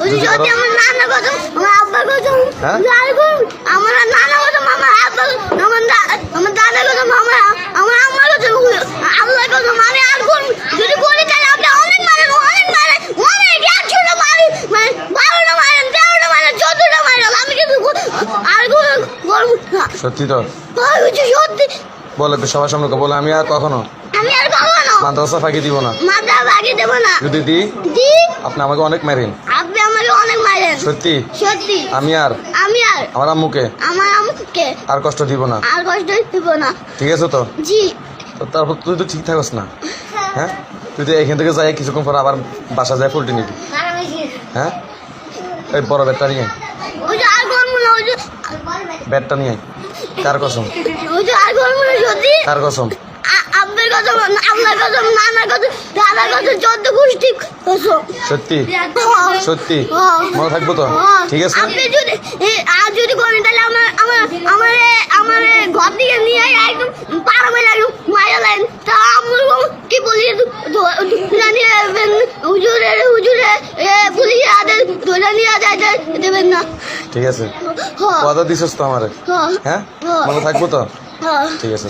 ওই যদি যদি আমার নানা কসম আমার আব্বার কসম হ্যাঁ? যার কসম আমার নানা কসম আমার আব্বা আমার আমার দাদা কসম আমার আমার আম্মা কসম আল্লাহ কসম আমি আর কোন যদি বলি তাহলে আপনি অনেক মারেন অনেক মারেন অনেক একশোটা মারেন মানে বারোটা মারেন তেরোটা মারেন চোদ্দটা মারেন আমি কিন্তু আর করব সত্যি তো? সত্যি। বলে তো সবার সামনে বলে আমি আর কখনো আমি আর কখনো মাদ্রাসা ফাঁকি না। দেবো না। যদি দি আপনি আমাকে অনেক মেরেন আপনি আমাকে অনেক মারেন সত্যি? সত্যি। আমি আর? আমি আর? আমার আম্মুকে? আমার আমাকে আর কষ্ট দিব না? আর কষ্ট দিব না। ঠিক আছে তো? জি। তো তারপর তুই তো ঠিক থাকস না? হ্যাঁ? তুই তো এখান থেকে যাই কিছুক্ষণ পর আবার বাসা যায় পোল্ট্রি নিবি। হ্যাঁ? এই বড় ব্যাটটা নিয়ে ব্যাটটা নিয়ে। কার কসম? কার কসম? চোদ্দ গোষ্ঠী কসম। সত্যি? সত্যি? হ্যাঁ। মনে থাকব তো? হ্যাঁ। ঠিক আছে? আপনি যদি আর যদি করেন তাহলে আমার আমার আমার আমার ঘর থেকে নিয়ে একদম মেলে একদম মায়া লাইন তা আমার কি বলি? জানিয়ে হুজুরে হুজুরে পুলিশের হাতে ধরে নিয়ে যাইতে দেবেন না। ঠিক আছে। হ্যাঁ। কথা দিছিস তো আমারে। হ্যাঁ। হ্যাঁ? হ্যাঁ। মনে থাকব তো? হ্যাঁ ঠিক আছে